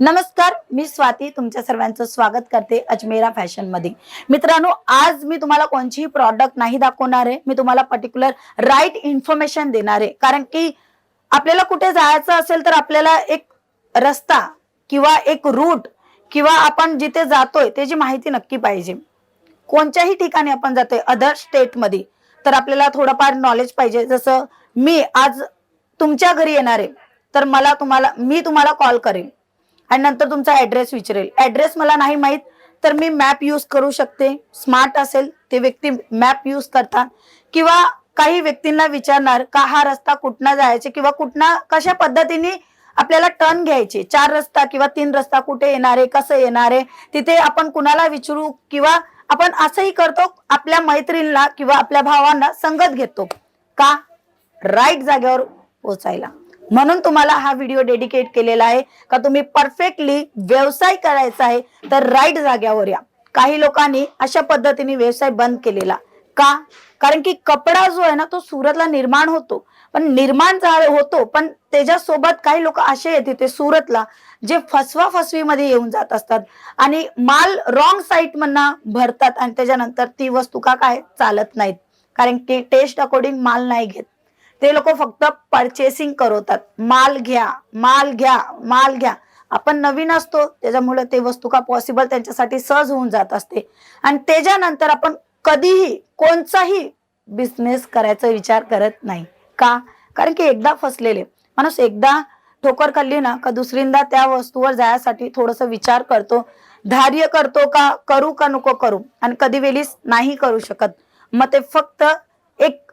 नमस्कार मी स्वाती. तुमच्या सर्वांचं स्वागत करते अजमेरा फॅशनमध्ये. मित्रांनो आज मी तुम्हाला कोणचीही प्रॉडक्ट नाही दाखवणार आहे. मी तुम्हाला पर्टिक्युलर राईट इन्फॉर्मेशन देणार आहे. कारण की आपल्याला कुठे जायचं असेल तर आपल्याला एक रस्ता किंवा एक रूट किंवा आपण जिथे जातोय त्याची माहिती नक्की पाहिजे. कोणत्याही ठिकाणी आपण जातोय अदर स्टेटमध्ये तर आपल्याला थोडंफार नॉलेज पाहिजे. जसं मी आज तुमच्या घरी येणार आहे तर मला तुम्हाला मी तुम्हाला कॉल करेन. आणि नंतर तुमचा ऍड्रेस विचारेल. ऍड्रेस मला नाही माहीत तर मी मॅप यूज करू शकते. स्मार्ट असेल ते व्यक्ती मॅप यूज करतात. किंवा काही व्यक्तींना विचारणार का हा रस्ता कुठनं जायचे किंवा कुठना कशा पद्धतीने आपल्याला टर्न घ्यायचे? चार रस्ता किंवा तीन रस्ता कुठे येणार आहे कसं येणार आहे? तिथे आपण कुणाला विचारू किंवा आपण असंही करतो आपल्या मैत्रिणीला किंवा आपल्या भावांना संगत घेतो. का? राईट जागेवर पोचायला म्हणून तुम्हाला हा व्हिडिओ डेडिकेट केलेला आहे. का तुम्ही परफेक्टली व्यवसाय करायचा आहे तर राईट जाग्यावर या. काही लोकांनी अशा पद्धतीने व्यवसाय बंद केलेला. का? कारण की कपडा जो आहे ना तो सुरतला निर्माण होतो. पण निर्माण होतो पण त्याच्यासोबत काही लोक असे येत तिथे सुरतला जे फसवा फसवीमध्ये येऊन जात असतात. आणि माल रॉंग साईट मधनं भरतात आणि त्याच्यानंतर ती वस्तू का काय चालत नाहीत. कारण की टेस्ट अकॉर्डिंग माल नाही घेत. ते लोक फक्त परचेसिंग करवतात. माल घ्या माल घ्या माल घ्या. आपण नवीन असतो त्याच्यामुळे ते वस्तू का पॉसिबल त्यांच्यासाठी सहज होऊन जात असते. आणि त्याच्यानंतर आपण कधीही कोणताही बिझनेस करायचा विचार करत नाही. का? कारण की एकदा फसलेले. माणूस एकदा ठोकर खाल्ली ना का दुसरींदा त्या वस्तूवर जायसाठी थोडस विचार करतो. धार्य करतो का करू का नको करू. आणि कधी वेळीच नाही करू शकत. मग ते फक्त एक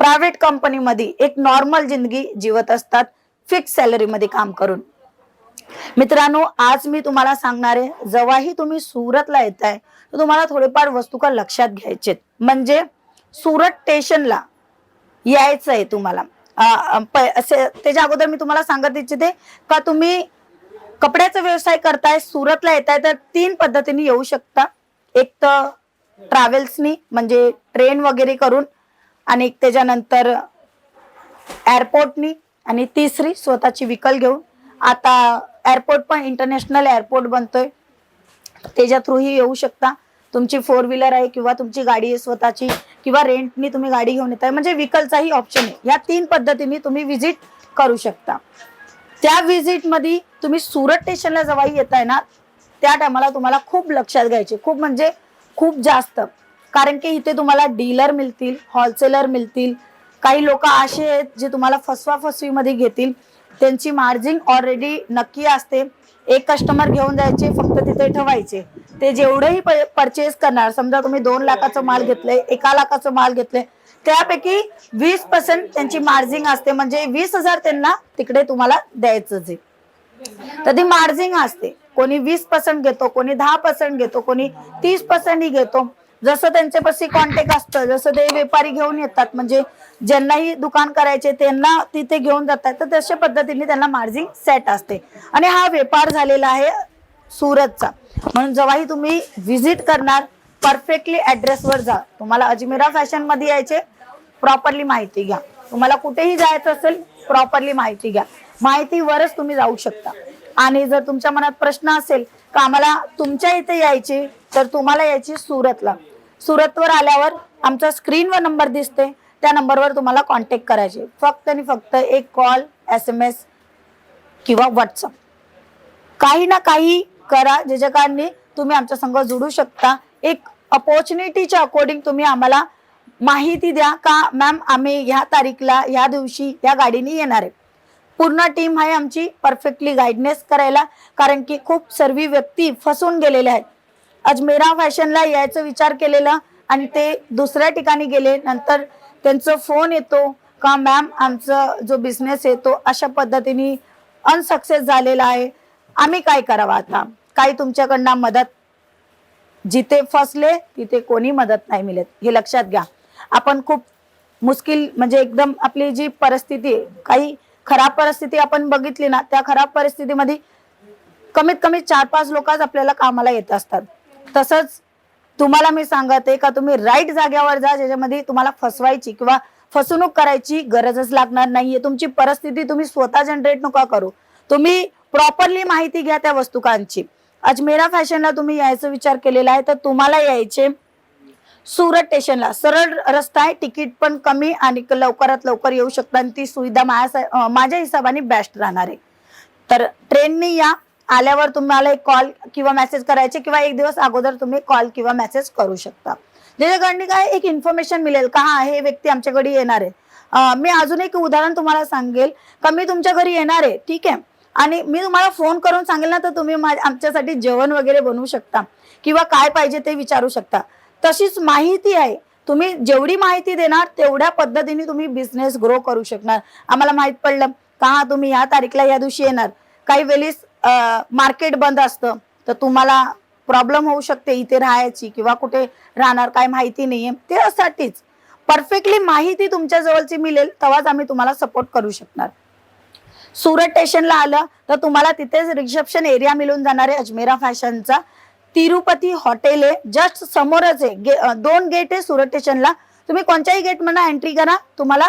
प्रायव्हेट कंपनीमध्ये एक नॉर्मल जिंदगी जीवत असतात फिक्स सॅलरीमध्ये काम करून. मित्रांनो आज मी तुम्हाला सांगणार आहे जेव्हाही तुम्ही सुरतला येत आहे तर तुम्हाला थोडेफार वस्तू का लक्षात घ्यायचे म्हणजे सुरत स्टेशनला यायचं आहे तुम्हाला. त्याच्या अगोदर मी तुम्हाला सांगत इच्छिते का तुम्ही कपड्याचा व्यवसाय करताय सुरतला येत आहे तर तीन पद्धतीने येऊ शकता. एक तर ट्रॅव्हल्सनी म्हणजे ट्रेन वगैरे करून आणि एक त्याच्यानंतर एअरपोर्टनी आणि तिसरी स्वतःची विकल घेऊन. आता एअरपोर्ट पण इंटरनॅशनल एअरपोर्ट बनतोय. त्याच्या थ्रूही येऊ शकता. तुमची फोर व्हीलर आहे किंवा तुमची गाडी आहे स्वतःची किंवा रेंटनी तुम्ही गाडी घेऊन येत आहे म्हणजे व्हिकलचाही ऑप्शन आहे. या तीन पद्धतीने तुम्ही व्हिजिट करू शकता. त्या व्हिजिटमध्ये तुम्ही सुरत स्टेशनला जेव्हा येत आहे ना त्या टायमाला तुम्हाला खूप लक्षात घ्यायचे. खूप म्हणजे खूप जास्त. कारण की इथे तुम्हाला डीलर मिळतील होलसेलर मिळतील काही लोक असे आहेत जे तुम्हाला फसवा फसवीमध्ये घेतील. त्यांची मार्जिन ऑलरेडी नक्की असते. एक कस्टमर घेऊन जायचे फक्त तिथे ठेवायचे. ते जेवढंही परचेस करणार समजा तुम्ही दोन लाखाचं माल घेतलंय एका लाखाचं माल घेतलंय त्यापैकी वीस पर्सेंट त्यांची मार्जिन असते. म्हणजे वीस हजार त्यांना तिकडे तुम्हाला द्यायचंच आहे. तर ती मार्जिन असते. कोणी वीस पर्सेंट घेतो कोणी दहा पर्सेंट घेतो कोणी तीस पर्सेंटही घेतो. जसं त्यांच्यापाशी कॉन्टॅक्ट असतं जसं ते व्यापारी घेऊन येतात म्हणजे ज्यांनाही दुकान करायचे त्यांना तिथे घेऊन जातात तर तशा पद्धतीने त्यांना मार्जिन सेट असते. आणि हा व्यापार झालेला आहे सुरतचा. म्हणून जेव्हाही तुम्ही व्हिजिट करणार परफेक्टली ऍड्रेसवर जा. तुम्हाला अजमेरा फॅशनमध्ये यायचे प्रॉपरली माहिती घ्या. तुम्हाला कुठेही जायचं असेल प्रॉपरली माहिती घ्या. माहितीवरच तुम्ही जाऊ शकता. आणि जर तुमच्या मनात प्रश्न असेल का आम्हाला तुमच्या इथे यायची? तर तुम्हाला यायची सुरतला. सुरतवर आल्यावर आमचा स्क्रीनवर नंबर दिसते त्या नंबरवर तुम्हाला कॉन्टॅक्ट करायचे. फक्त आणि फक्त एक कॉल एस एम एस किंवा व्हॉट्सअप काही ना काही करा ज्याच्या कारणे तुम्ही आमच्या संघ जुडू शकता. एक अपॉर्च्युनिटीच्या अकॉर्डिंग तुम्ही आम्हाला माहिती द्या का मॅम आम्ही ह्या तारीखला ह्या दिवशी या गाडीने येणार आहे. पूर्ण टीम आहे आमची परफेक्टली गाईडनेस करायला कारण की खूप सर्व व्यक्ती फसून गेलेले आहेत. अजमेरा फॅशनला यायचा विचार केलेला आणि ते दुसऱ्या ठिकाणी गेले. नंतर त्यांचा फोन येतो का मॅम आमचा जो बिझनेस आहे तो अशा पद्धतीने अनसक्सेस झालेला आहे. आम्ही काय करावं आता? काही तुमच्याकडनं मदत जिथे फसले तिथे कोणी मदत नाही मिळत. हे लक्षात घ्या. आपण खूप मुश्किल म्हणजे एकदम आपली जी परिस्थिती आहे काही खराब परिस्थिती आपण बघितली ना त्या खराब परिस्थितीमध्ये कमीत कमी चार पाच लोकच आपल्याला कामाला येत असतात. तसंच तुम्हाला मी सांगत आहे का तुम्ही राईट जाग्यावर जा ज्याच्यामध्ये तुम्हाला फसवायची किंवा फसवणूक करायची गरजच लागणार नाहीये. तुमची परिस्थिती तुम्ही स्वतः जनरेट नका करू. तुम्ही प्रॉपरली माहिती घ्या त्या वस्तुकांची. अजमेरा फॅशनला तुम्ही यायचा विचार केलेला आहे तर तुम्हाला यायचे सुरत स्टेशनला. सरळ रस्ता आहे तिकीट पण कमी आणि लवकरात लवकर येऊ शकता आणि ती सुविधा माझ्या माझ्या हिशोबाने बेस्ट राहणार आहे. तर ट्रेननी या आल्यावर तुम्हाला एक कॉल किंवा मेसेज करायचे किंवा एक दिवस अगोदर तुम्ही कॉल किंवा मेसेज करू शकता. ज्याच्याकडनं काय एक इन्फॉर्मेशन मिळेल का? हा हे व्यक्ती आमच्याकडे येणार आहे. मी अजून एक उदाहरण तुम्हाला सांगेल. का मी तुमच्या घरी येणार आहे ठीक आहे? आणि मी तुम्हाला फोन करून सांगेल ना तर तुम्ही आमच्यासाठी जेवण वगैरे बनवू शकता. किंवा काय पाहिजे ते विचारू शकता. तशीच माहिती आहे. तुम्ही जेवढी माहिती देणार तेवढ्या पद्धतीने तुम्ही बिझनेस ग्रो करू शकणार. आम्हाला माहीत पडलं. का हा तुम्ही या तारीखला या दिवशी येणार. काही वेळेस मार्केट बंद असतं. तर तुम्हाला प्रॉब्लेम होऊ शकते इथे राहायची किंवा कुठे राहणार काय माहिती नाहीये. त्यासाठीच परफेक्टली माहिती तुमच्या जवळची मिळेल तेव्हाच आम्ही तुम्हाला सपोर्ट करू शकणार. सुरत स्टेशनला आलं तर तुम्हाला तिथेच रिसेप्शन एरिया मिळून जाणार आहे अजमेरा फॅशनचा. तिरुपती हॉटेल आहे जस्ट समोरच आहे. गे, दोन गेट आहे सुरत स्टेशनला तुम्ही कोणत्याही गेट म्हणा एंट्री करा तुम्हाला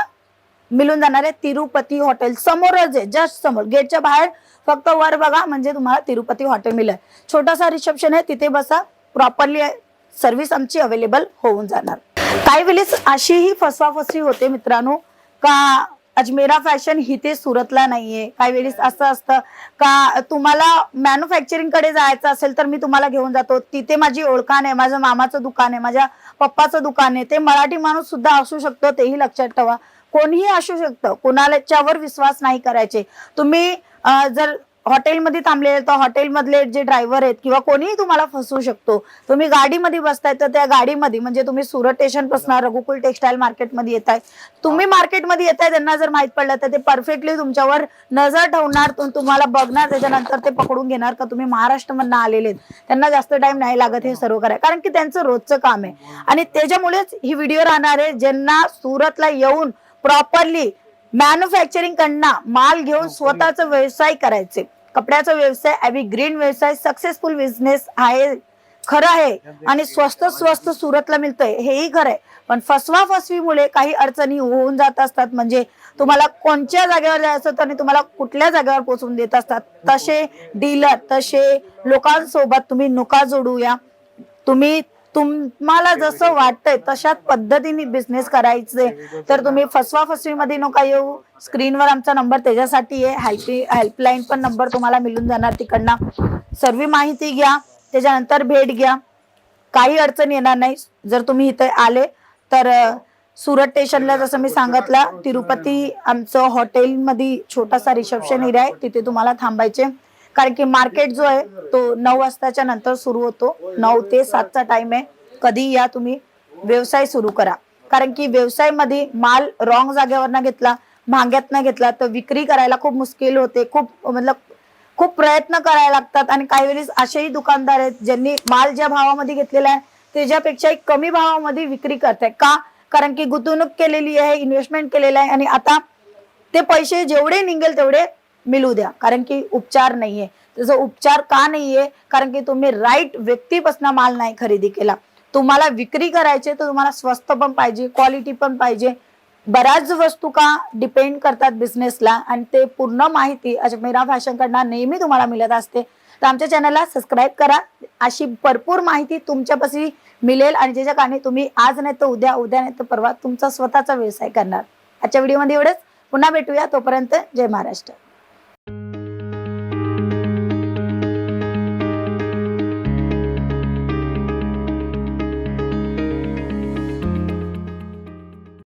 मिळून जाणार आहे तिरुपती हॉटेल. समोरच आहे जस्ट समोर. गेटच्या बाहेर फक्त वर बघा म्हणजे तुम्हाला तिरुपती हॉटेल मिळेल. छोटासा रिसेप्शन आहे तिथे बसा. प्रॉपरली सर्व्हिस आमची अवेलेबल होऊन जाणार. काही वेळेस अशीही फसवाफसवी होते मित्रांनो का अजमेरा फॅशन इथे सुरतला नाहीये. काही वेळेस असं असतं का तुम्हाला मॅन्युफॅक्चरिंगकडे जायचं असेल तर मी तुम्हाला घेऊन जातो. तिथे माझी ओळखाण आहे माझ्या मामाचं दुकान आहे माझ्या पप्पाचं दुकान आहे. ते मराठी माणूस सुद्धा असू शकतो तेही लक्षात ठेवा. कोणीही असू शकतं. कोणाच्यावर विश्वास नाही करायचे. तुम्ही जर हॉटेलमध्ये थांबले तर हॉटेलमधले जे ड्रायव्हर आहेत किंवा कोणीही तुम्हाला फसवू शकतो. तुम्ही गाडीमध्ये बसताय तर त्या गाडीमध्ये म्हणजे तुम्ही सुरत स्टेशनपासून रघुकुल टेक्सटाईल मार्केटमध्ये येत आहे तुम्ही मार्केटमध्ये येत आहे त्यांना जर माहीत पडलं तर ते परफेक्टली तुमच्यावर नजर ठेवणार तुम्हाला बघणार त्याच्यानंतर ते पकडून घेणार का तुम्ही महाराष्ट्रमधनं आलेले आहेत. त्यांना जास्त टाइम नाही लागत हे सर्व करायला. कारण की त्यांचं रोजचं काम आहे. आणि त्याच्यामुळेच ही व्हिडिओ राहणार आहे ज्यांना सुरतला येऊन प्रॉपरली मॅन्युफॅक्चरिंग कडनं माल घेऊन स्वतःचा व्यवसाय करायचे. कपड्याचा व्यवसाय ॲव्ही ग्रीन व्यवसाय सक्सेसफुल बिझनेस आहे खरं आहे. आणि स्वस्त स्वस्त सुरतला मिळतंय. हेही खरं आहे. पण फसवा फसवीमुळे काही अडचणी होऊन जात असतात. म्हणजे तुम्हाला कोणत्या जागेवर जायचं आणि तुम्हाला कुठल्या जागेवर पोहोचून देत असतात? तसे डीलर तसे लोकांसोबत तुम्ही नुका जोडूया. तुम्ही तुम्हाला जसं वाटतंय तशाच पद्धतीने बिझनेस करायचे तर तुम्ही फसवा फसवीमध्ये नका येऊ. स्क्रीनवर आमचा नंबर त्याच्यासाठी आहे. हेल्प हेल्पलाईन पण नंबर तुम्हाला मिळून जाणार. तिकडनं सर्व माहिती घ्या. त्याच्यानंतर भेट घ्या. काही अडचण येणार नाही. जर तुम्ही इथे आले तर सुरत स्टेशनला जसं मी सांगितलं तिरुपती आमचं हॉटेलमध्ये छोटासा रिसेप्शन एरिया आहे. तिथे तुम्हाला थांबायचे. कारण की मार्केट जो आहे तो नऊ वाजताच्या नंतर सुरू होतो. नऊ ते सातचा टाइम आहे. कधी या तुम्ही व्यवसाय सुरू करा. कारण की व्यवसायमध्ये माल रॉंग जागेवर घेतला महाग्यात न घेतला तर विक्री करायला खूप मुश्किल होते. खूप मतलब खूप प्रयत्न करायला लागतात. आणि काही वेळेस असेही दुकानदार आहेत ज्यांनी माल ज्या भावामध्ये घेतलेला आहे त्याच्यापेक्षा कमी भावामध्ये विक्री करताय का? कारण की गुंतवणूक केलेली आहे इन्व्हेस्टमेंट केलेलं आहे. आणि आता ते पैसे जेवढे निघेल तेवढे मिळू द्या. कारण की उपचार नाहीये. त्याचा उपचार का नाहीये? कारण की तुम्ही राईट व्यक्तीपासून माल नाही खरेदी केला. तुम्हाला विक्री करायचे तर तुम्हाला स्वस्त पण पाहिजे क्वालिटी पण पाहिजे. बऱ्याच वस्तू का डिपेंड करतात बिझनेसला आणि ते पूर्ण माहिती अजमेरा फॅशन कडनं नेहमी तुम्हाला मिळत असते. तर आमच्या चॅनलला सबस्क्राईब करा. अशी भरपूर माहिती तुमच्यापाशी मिळेल आणि ज्याच्या कारणे तुम्ही आज नाही तर उद्या उद्या नाही तर परवा तुमचा स्वतःचा व्यवसाय करणार. आजच्या व्हिडिओमध्ये एवढंच. पुन्हा भेटूया. तोपर्यंत जय महाराष्ट्र.